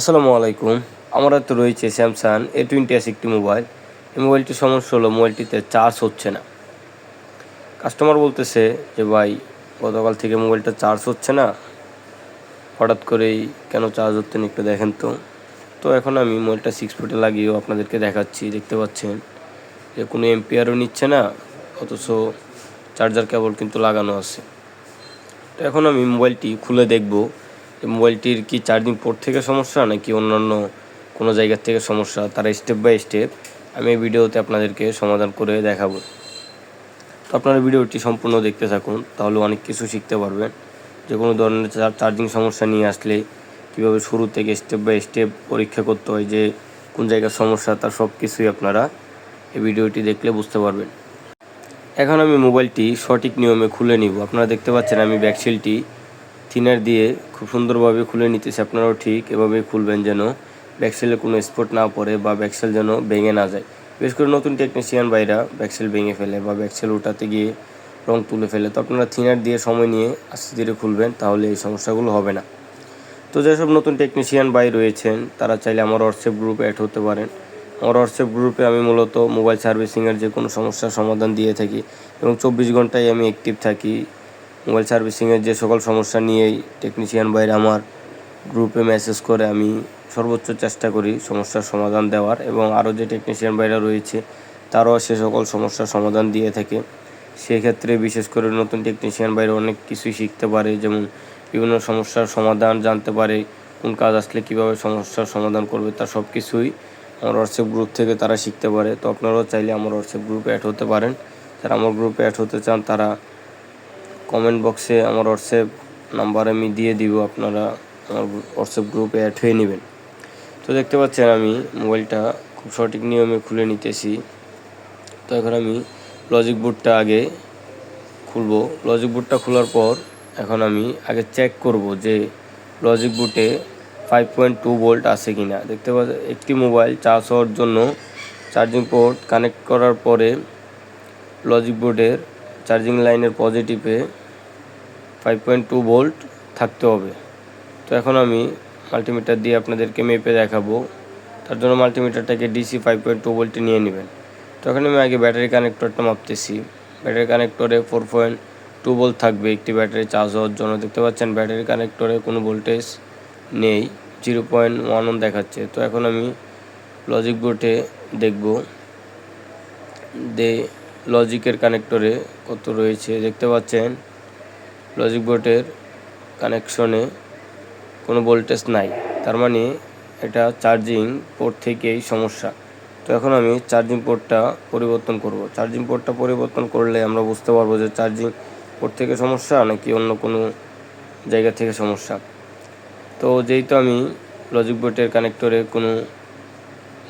আসসালামু আলাইকুম। আমার তো রয়েছে স্যামসাং এ টোয়েন্টি এস একটি মোবাইল এই মোবাইলটির সমস্যা হলো মোবাইলটিতে চার্জ হচ্ছে না। কাস্টমার বলতেছে যে, ভাই, গতকাল থেকে মোবাইলটা চার্জ হচ্ছে না। হঠাৎ করেই কেন চার্জ হচ্ছে না একটু দেখেন তো। তো এখন আমি মোবাইলটা সিক্স ফুটে লাগিয়েও আপনাদেরকে দেখাচ্ছি, দেখতে পাচ্ছেন। যে, কোনো এমপিআরও নিচ্ছে না, অথচ চার্জার কেবল কিন্তু লাগানো আছে। তো এখন আমি মোবাইলটি খুলে দেখব। মোবাইলটির কি চার্জিং পোর্ট থেকে সমস্যা নাকি অন্যান্য কোনো জায়গার থেকে সমস্যা? তারা স্টেপ বাই স্টেপ আমি এই ভিডিওতে আপনাদেরকে সমাধান করে দেখাবো। তো আপনারা ভিডিওটি সম্পূর্ণ দেখতে থাকুন, তাহলে অনেক কিছু শিখতে পারবেন। যে কোনো ধরনের চার্জিং সমস্যা নিয়ে আসলে কীভাবে শুরু থেকে স্টেপ বাই স্টেপ পরীক্ষা করতে হয়, যে কোন জায়গার সমস্যা, তার সব কিছুই আপনারা এই ভিডিওটি দেখলে বুঝতে পারবেন। এখন আমি মোবাইলটি সঠিক নিয়মে খুলে নিব। আপনারা দেখতে পাচ্ছেন আমি ব্যাকসিলটি থিনার দিয়ে খুব সুন্দরভাবে খুলে নিতেছি, আপনারাও ঠিক এভাবে খুলবেন যেন ব্যাকসেলে কোনো স্পট না পড়ে বা ব্যাকসেল যেন ভেঙে না যায়। বিশেষ করে নতুন টেকনিশিয়ান ভাইরা ব্যাকসেল ভেঙে ফেলে বা ব্যাকসেল উঠাতে গিয়ে রং তুলে ফেলে। তো আপনারা থিনার দিয়ে সময় নিয়ে আস্তে ধীরে খুলবেন, তাহলে এই সমস্যাগুলো হবে না। তো যেসব নতুন টেকনিশিয়ান ভাই রয়েছেন, তারা চাইলে আমার হোয়াটসঅ্যাপ গ্রুপে অ্যাড হতে পারেন। আমার হোয়াটসঅ্যাপ গ্রুপে আমি মূলত মোবাইল সার্ভিসিংয়ের যে কোনো সমস্যার সমাধান দিয়ে থাকি এবং চব্বিশ ঘন্টায় আমি অ্যাক্টিভ থাকি। মোবাইল সার্ভিসিংয়ের যে সকল সমস্যা নিয়েই টেকনিশিয়ান ভাইরা আমার গ্রুপে মেসেজ করে, আমি সর্বোচ্চ চেষ্টা করি সমস্যার সমাধান দেওয়ার এবং আরও যে টেকনিশিয়ান ভাইরা রয়েছে, তারাও সে সকল সমস্যার সমাধান দিয়ে থাকে। সেক্ষেত্রে বিশেষ করে নতুন টেকনিশিয়ান বাইরে অনেক কিছুই শিখতে পারে, যেমন বিভিন্ন সমস্যার সমাধান জানতে পারে, কোন কাজ আসলে কীভাবে সমস্যার সমাধান করবে তার সব কিছুই আমার হোয়াটসঅ্যাপ গ্রুপ থেকে তারা শিখতে পারে। তো আপনারাও চাইলে আমার হোয়াটসঅ্যাপ গ্রুপে অ্যাড হতে পারেন। যারা আমার গ্রুপে অ্যাড হতে চান, তারা কমেন্ট বক্সে আমার হোয়াটসঅ্যাপ নাম্বার আমি দিয়ে দিব, আপনারা আমার হোয়াটসঅ্যাপ গ্রুপে অ্যাড হয়ে নেবেন। তো দেখতে পাচ্ছেন আমি মোবাইলটা খুব সঠিক নিয়মে খুলে নিতেছি। তো এখন আমি লজিক বোর্ডটা আগে খুলবো। লজিক বোর্ডটা খোলার পর এখন আমি আগে চেক করব যে লজিক বুটে ফাইভ পয়েন্ট টু ভোল্ট আছে কি না দেখতে পাচ্ছেন একটি মোবাইল চার্জ হওয়ার জন্য চার্জিং পোর্ট কানেক্ট করার পরে লজিক বোর্ডের চার্জিং লাইনের পজিটিভে ফাইভ পয়েন্ট টু ভোল্ট থাকতে হবে। তো এখন আমি মাল্টিমিটার দিয়ে আপনাদেরকে মেপে দেখাবো। তার জন্য মাল্টিমিটারটাকে ডিসি ফাইভ পয়েন্ট টু ভোল্টে নিয়ে নেবেন। তো এখন আমি আগে ব্যাটারি কানেক্টরটা মাপতেছি। ব্যাটারি কানেক্টরে ফোর পয়েন্ট টু ভোল্ট থাকবে। একটি ব্যাটারি চার্জ হওয়ার জন্য দেখতে পাচ্ছেন ব্যাটারি কানেক্টরে কোনো ভোল্টেজ নেই। জিরো পয়েন্ট ওয়ান ওয়ান দেখাচ্ছে। তো এখন আমি লজিক বোর্ডে দেখব দে লজিকের কানেক্টরে কত রয়েছে। দেখতে পাচ্ছেন লজিক বোর্ডের কানেকশনে কোনো ভোল্টেজ নাই। তার মানে এটা চার্জিং পোর্ট থেকেই সমস্যা। তো এখন আমি চার্জিং পোর্টটা পরিবর্তন করব। চার্জিং পোর্টটা পরিবর্তন করলে আমরা বুঝতে পারব যে চার্জিং পোর্ট থেকে সমস্যা নাকি অন্য কোনো জায়গা থেকে সমস্যা। তো যেহেতু আমি লজিক বোর্ডের কানেক্টরে কোনো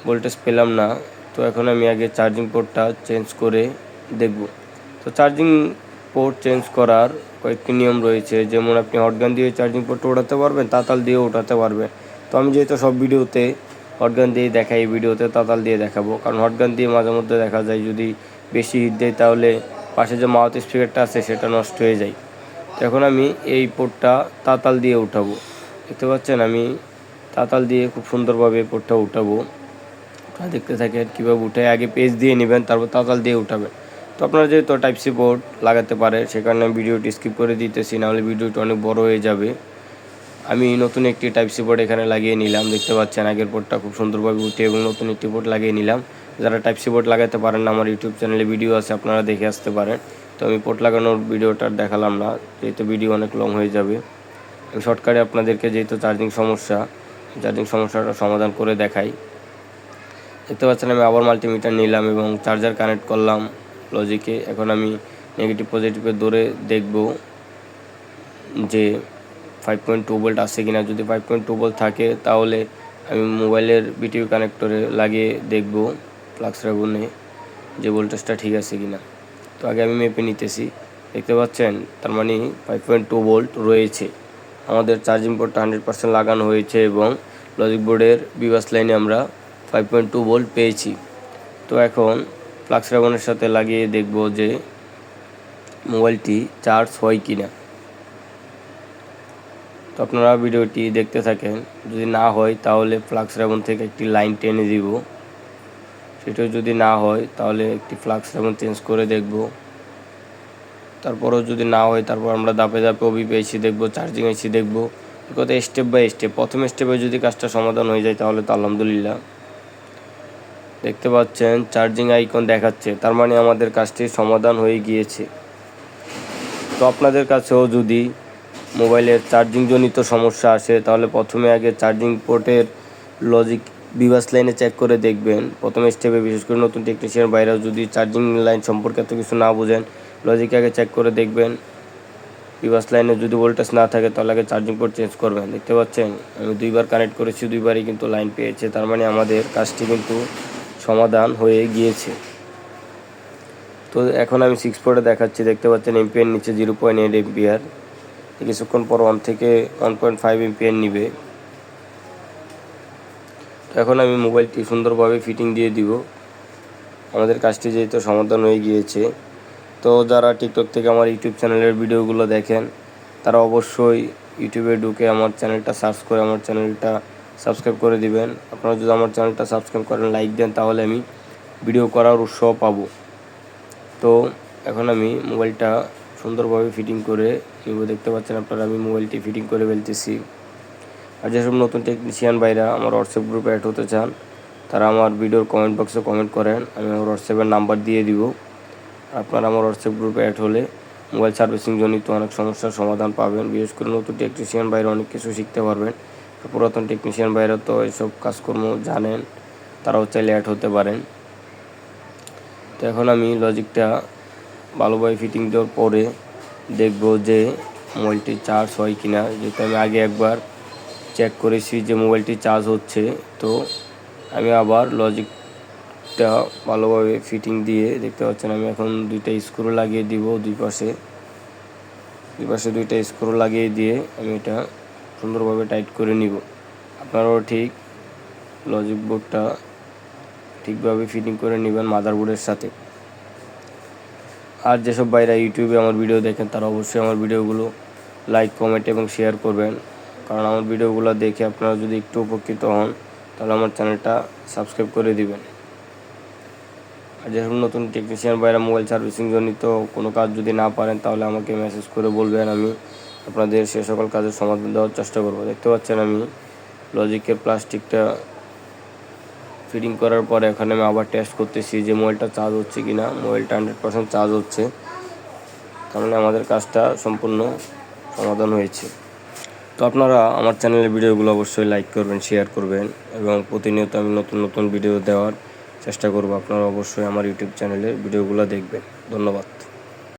ভোল্টেজ পেলাম না, তো এখন আমি আগে চার্জিং পোর্টটা চেঞ্জ করে দেখব। তো চার্জিং পোর্ট চেঞ্জ করার কয়েকটি নিয়ম রয়েছে। যেমন আপনি হটগান দিয়ে চার্জিং পোর্টটা ওঠাতে পারবেন, তাতাল দিয়ে ওঠাতে পারবেন তো আমি যেহেতু সব ভিডিওতে হটগান দিয়ে দেখাই, এই ভিডিওতে তাতাল দিয়ে দেখাবো। কারণ হটগান দিয়ে মাঝে মধ্যে দেখা যায়, যদি বেশি হিট দেয় তাহলে পাশে যে মাউথ স্পিকারটা আছে, সেটা নষ্ট হয়ে যায়। তো এখন আমি এই পোর্টটা তাতাল দিয়ে উঠাবো। দেখতে পাচ্ছেন, আমি তাতাল দিয়ে খুব সুন্দরভাবে পোর্টটা উঠাবো। দেখতে থাকেন কীভাবে উঠে আগে পেজ দিয়ে নেবেন, তারপর তাতাল দিয়ে উঠাবেন। তো আপনারা যেহেতু টাইপ সি বোর্ড লাগাতে পারে সে কারণে আমি ভিডিওটি স্কিপ করে দিতেছি, নাহলে ভিডিওটি অনেক বড় হয়ে যাবে। আমি নতুন একটি টাইপ সি বোর্ড এখানে লাগিয়ে নিলাম, দেখতে পাচ্ছেন আগের বোর্ডটা খুব সুন্দরভাবে উঠে এবং নতুন একটি বোর্ড লাগিয়ে নিলাম। যারা টাইপ সি বোর্ড লাগাতে পারেন না, আমার ইউটিউব চ্যানেলে ভিডিও আছে, আপনারা দেখে আসতে পারেন। তো আমি পোর্ট লাগানোর ভিডিওটা দেখালাম না, যেহেতু ভিডিও অনেক লং হয়ে যাবে। আমি শর্টকাটে আপনাদেরকে যেহেতু চার্জিং সমস্যা চার্জিং সমস্যাটা সমাধান করে দেখাই। দেখতে পাচ্ছেন আমি আবার মাল্টিমিটার নিলাম এবং চার্জার কানেক্ট করলাম। লজিকে এখন আমি নেগেটিভ পজিটিভে দৌড়ে দেখব যে ফাইভ পয়েন্ট টু ভোল্ট আসছে কিনা। যদি ফাইভ পয়েন্ট টু ভোল্ট থাকে, তাহলে আমি মোবাইলের বিটিভি কানেক্টরে লাগিয়ে দেখব ফ্লাক্স রাগুনে যে ভোল্টেজটা ঠিক আছে কিনা। তো আগে আমি মেপে নিতেছি। দেখতে পাচ্ছেন? তার মানে ফাইভ পয়েন্ট টু ভোল্ট রয়েছে। আমাদের চার্জিং পোর্টটা হান্ড্রেড পার্সেন্ট লাগানো হয়েছে এবং লজিক বোর্ডের বিবাস লাইনে আমরা ফাইভ পয়েন্ট টু ভোল্ট পেয়েছি। তো এখন ফ্লাক্স রাগনের সাথে লাগিয়ে দেখব যে মোবাইলটি চার্জ হয় কি না তো আপনারা ভিডিওটি দেখতে থাকেন। যদি না হয়, তাহলে ফ্লাক্স রেবন থেকে একটি লাইন টেনে দিব। সেটাও যদি না হয়, তাহলে একটি ফ্লাক্স রেবন চেঞ্জ করে দেখব। তারপরেও যদি না হয়, তারপর আমরা দাপে দাপে ওবিপি এসি দেখব চার্জিং এসি দেখব। কথা স্টেপ বাই স্টেপ প্রথম স্টেপে যদি কাজটা সমাধান হয়ে যায়, তাহলে তো আলহামদুলিল্লাহ। দেখতে পাচ্ছেন চার্জিং আইকন দেখাচ্ছে। তার মানে আমাদের কাজটি সমাধান হয়ে গিয়েছে। তো আপনাদের কাছেও যদি মোবাইলের চার্জিং জনিত সমস্যা আসে, তাহলে প্রথমে আগে চার্জিং পোর্টের লজিক বিভাস লাইনে চেক করে দেখবেন। প্রথম স্টেপে বিশেষ করে নতুন টেকনিশিয়ান বাইরেও যদি চার্জিং লাইন সম্পর্কে এত কিছু না বোঝেন লজিক আগে চেক করে দেখবেন। বিভাস লাইনে যদি ভোল্টেজ না থাকে, তাহলে আগে চার্জিং পোর্ট চেঞ্জ করবেন। দেখতে পাচ্ছেন? আমি দুইবার কানেক্ট করেছি, দুইবারই কিন্তু লাইন পেয়েছে। তার মানে আমাদের কাজটি কিন্তু সমাধান হয়ে গিয়েছে। তো এখন আমি সিক্স ফোরে দেখাচ্ছি, দেখতে পাচ্ছেন এমপিআর নিচে জিরো পয়েন্ট এইট এমপিআর কিছুক্ষণ পর ওয়ান থেকে ওয়ান পয়েন্ট ফাইভ এমপিআর নিবে। তো এখন আমি মোবাইলটি সুন্দরভাবে ফিটিং দিয়ে দিব। আমাদের কাজটি যেহেতু সমাধান হয়ে গিয়েছে। তো যারা টিকটক থেকে আমার ইউটিউব চ্যানেলের ভিডিওগুলো দেখেন, তারা অবশ্যই ইউটিউবে ঢুকে আমার চ্যানেলটা সার্চ করে, আমার চ্যানেলটা সাবস্ক্রাইব করে দিবেন। আপনারা যদি আমার চ্যানেলটা সাবস্ক্রাইব করেন, লাইক দেন, তাহলে আমি ভিডিও করার উৎসাহ পাবো। তো এখন আমি মোবাইলটা সুন্দরভাবে ফিটিং করে নিব। দেখতে পাচ্ছেন আপনারা, আমি মোবাইলটি ফিটিং করে ফেলতেছি। আর যেসব নতুন টেকনিশিয়ান ভাইরা আমার হোয়াটসঅ্যাপ গ্রুপে অ্যাড হতে চান, তারা আমার ভিডিওর কমেন্ট বক্সে কমেন্ট করেন। আমি আমার হোয়াটসঅ্যাপের নাম্বার দিয়ে দিব। আপনারা আমার হোয়াটসঅ্যাপ গ্রুপে অ্যাড হলে মোবাইল সার্ভিসিং জনিত অনেক সমস্যার সমাধান পাবেন। বিশেষ করে নতুন টেকনিশিয়ান বাইরে অনেক কিছু শিখতে পারবেন। পুরাতন টেকনিশিয়ান বাইরে তো এইসব কাজকর্ম জানেন, তারাও চাইলে অ্যাড হতে পারেন। তো এখন আমি লজিকটা ভালোভাবে ফিটিং দেওয়ার পরে দেখব যে মোবাইলটি চার্জ হয় কি না যেহেতু আমি আগে একবার চেক করেছি যে মোবাইলটি চার্জ হচ্ছে, তো আমি আবার লজিকটা ভালোভাবে ফিটিং দিয়ে দেখতে পাচ্ছেন, আমি এখন দুইটা স্ক্রু লাগিয়ে দিব দুই পাশে। দুই পাশে দুইটা স্ক্রু লাগিয়ে দিয়ে আমি এটা সুন্দরভাবে টাইট করে নিব। আপনারাও ঠিক লজিক বোর্ডটা ঠিকভাবে ফিটিং করে নেবেন মাদারবোর্ডের সাথে। আর যেসব বাইরা ইউটিউবে আমার ভিডিও দেখেন, তারা অবশ্যই আমার ভিডিওগুলো লাইক কমেন্ট এবং শেয়ার করবেন। কারণ আমার ভিডিওগুলো দেখে আপনারা যদি একটু উপকৃত হন, তাহলে আমার চ্যানেলটা সাবস্ক্রাইব করে দিবেন। আর যেসব নতুন টেকনিশিয়ান বাইরা মোবাইল সার্ভিসিং জনিত কোনো কাজ যদি না পারেন, তাহলে আমাকে মেসেজ করে বলবেন আমি। আপনাদের সে সকল কাজের সমাধান দেওয়ার চেষ্টা করব। দেখতে পাচ্ছেন আমি লজিকের প্লাস্টিকটা ফিটিং করার পর এখানে আমি আবার টেস্ট করতেছি যে মোবাইলটা চার্জ হচ্ছে কি না মোবাইলটা হান্ড্রেড পার্সেন্ট চার্জ হচ্ছে। তার মানে আমাদের কাজটা সম্পূর্ণ সমাধান হয়েছে। তো আপনারা আমার চ্যানেলের ভিডিওগুলো অবশ্যই লাইক করবেন শেয়ার করবেন এবং প্রতিনিয়ত আমি নতুন নতুন ভিডিও দেওয়ার চেষ্টা করব। আপনারা অবশ্যই আমার ইউটিউব চ্যানেলের ভিডিওগুলো দেখবেন। ধন্যবাদ।